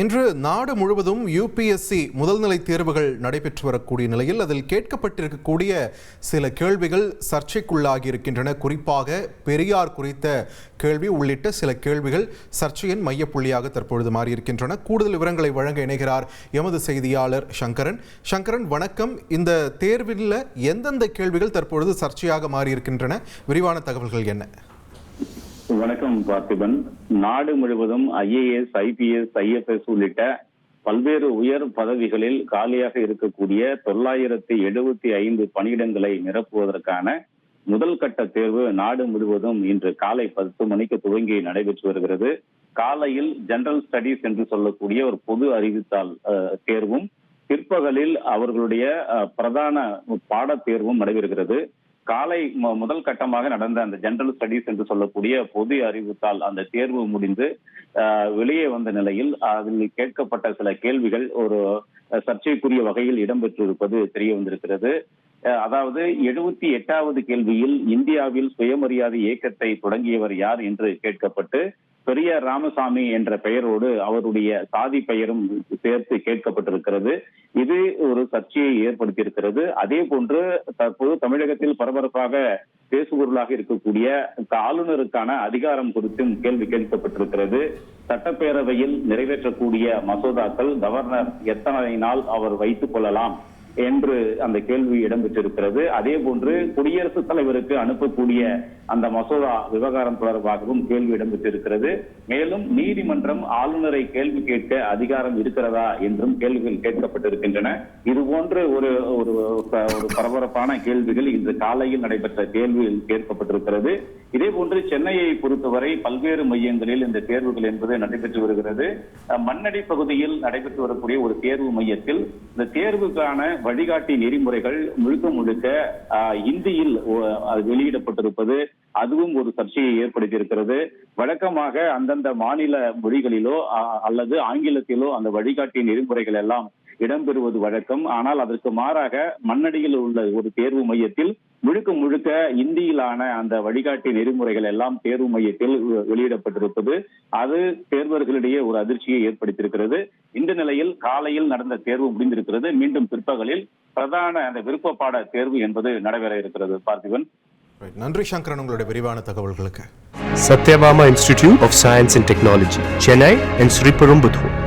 இன்று நாடு முழுவதும் யூபிஎஸ்சி முதல்நிலை தேர்வுகள் நடைபெற்று வரக்கூடிய நிலையில் அதில் கேட்கப்பட்டிருக்கக்கூடிய சில கேள்விகள் சர்ச்சைக்குள்ளாகி இருக்கின்றன குறிப்பாக பெரியார் குறித்த கேள்வி உள்ளிட்ட சில கேள்விகள் சர்ச்சையின் மையப்புள்ளியாக தற்பொழுது மாறியிருக்கின்றன. கூடுதல் விவரங்களை வழங்க இணைகிறார் எமது செய்தியாளர் சங்கரன். சங்கரன் வணக்கம். இந்த தேர்வில் எந்தெந்த கேள்விகள் தற்பொழுது சர்ச்சையாக மாறியிருக்கின்றன? விரிவான தகவல்கள் என்ன? வணக்கம் பார்த்திபன். நாடு முழுவதும் ஐஏஎஸ் ஐபிஎஸ் ஐஎஃப்எஸ் உள்ளிட்ட பல்வேறு உயர் பதவிகளில் காலியாக இருக்கக்கூடிய தொள்ளாயிரத்தி எழுபத்தி ஐந்து பணியிடங்களை நிரப்புவதற்கான முதல் கட்ட தேர்வு நாடு முழுவதும் இன்று காலை பத்து மணிக்கு துவங்கி நடைபெற்று வருகிறது. காலையில் ஜெனரல் ஸ்டடீஸ் என்று சொல்லக்கூடிய ஒரு பொது அறிவித்தால் தேர்வும் பிற்பகலில் அவர்களுடைய பிரதான பாட தேர்வும் நடைபெறுகிறது. காலை முதல் கட்டமாக நடந்த அந்த ஜெனரல் ஸ்டடீஸ் என்று சொல்லக்கூடிய பொது அறிவுத்தால் அந்த தேர்வு முடிந்து வெளியே வந்த நிலையில் அதில் கேட்கப்பட்ட சில கேள்விகள் ஒரு சர்ச்சைக்குரிய வகையில் இடம்பெற்றிருப்பது தெரிய வந்திருக்கிறது. அஹ், அதாவது எழுபத்தி எட்டாவது கேள்வியில் இந்தியாவில் சுயமரியாதை இயக்கத்தை தொடங்கியவர் யார் என்று கேட்கப்பட்டு பெரிய ராமசாமி என்ற பெயரோடு அவருடைய சாதி பெயரும் சேர்த்து கேட்கப்பட்டிருக்கிறது. இது ஒரு சர்ச்சையை ஏற்படுத்தியிருக்கிறது. அதே போன்று தற்போது தமிழகத்தில் பரபரப்பாக பேசுபொருளாக இருக்கக்கூடிய ஆளுநருக்கான அதிகாரம் குறித்தும் கேள்வி கேட்கப்பட்டிருக்கிறது. சட்டப்பேரவையில் நிறைவேற்றக்கூடிய மசோதாக்கள் கவர்னர் எத்தனை நாள் அவர் வைத்துக் கொள்ளலாம்? என்று அந்த கேள்வி இடம்பெற்றிருக்கிறது. அதே போன்று குடியரசுத் தலைவருக்கு அனுப்பக்கூடிய அந்த மசோதா விவகாரம் தொடர்பாகவும் கேள்வி இடம்பெற்றிருக்கிறது. மேலும் நீதிமன்றம் ஆளுநரை கேள்வி கேட்க அதிகாரம் இருக்கிறதா என்றும் கேள்விகள் கேட்கப்பட்டிருக்கின்றன. இது போன்ற ஒரு ஒரு பரபரப்பான கேள்விகள் இன்று காலையில் நடைபெற்ற கேள்வியில் கேட்கப்பட்டிருக்கிறது. இதே போன்று சென்னையை பொறுத்தவரை பல்வேறு மையங்களில் இந்த தேர்வுகள் என்பது நடைபெற்று வருகிறது. மண்ணடி பகுதியில் நடைபெற்று வரக்கூடிய ஒரு தேர்வு மையத்தில் இந்த தேர்வுக்கான வழிகாட்டி நெறிமுறைகள் முழுக்க முழுக்க இந்தியில் வெளியிடப்பட்டிருப்பது அதுவும் ஒரு சர்ச்சையை ஏற்படுத்தியிருக்கிறது. வழக்கமாக அந்தந்த மாநில மொழிகளிலோ அல்லது ஆங்கிலத்திலோ அந்த வழிகாட்டி நெறிமுறைகள் எல்லாம் இடம்பெறுவது வழக்கம். ஆனால் அதற்கு மாறாக மண்ணடியில் உள்ள ஒரு தேர்வு மையத்தில் முழுக்க முழுக்க இந்தியிலான அந்த வழிகாட்டி நெறிமுறைகள் எல்லாம் தேர்வு மையத்தில் வெளியிடப்பட்டிருப்பது அது தேர்வர்களிடையே ஒரு அதிர்ச்சியை ஏற்படுத்தியிருக்கிறது. இந்த நிலையில் காலையில் நடந்த தேர்வு முடிந்திருக்கிறது. மீண்டும் பிற்பகலில் பிரதான அந்த விருப்ப பாட தேர்வு என்பது நடைபெற இருக்கிறது. பார்த்திபன். நன்றி சங்கரன் உங்களுடைய விரிவான தகவல்களுக்கு. Satyabama Institute of Science and Technology, Chennai and Sriperumbudur.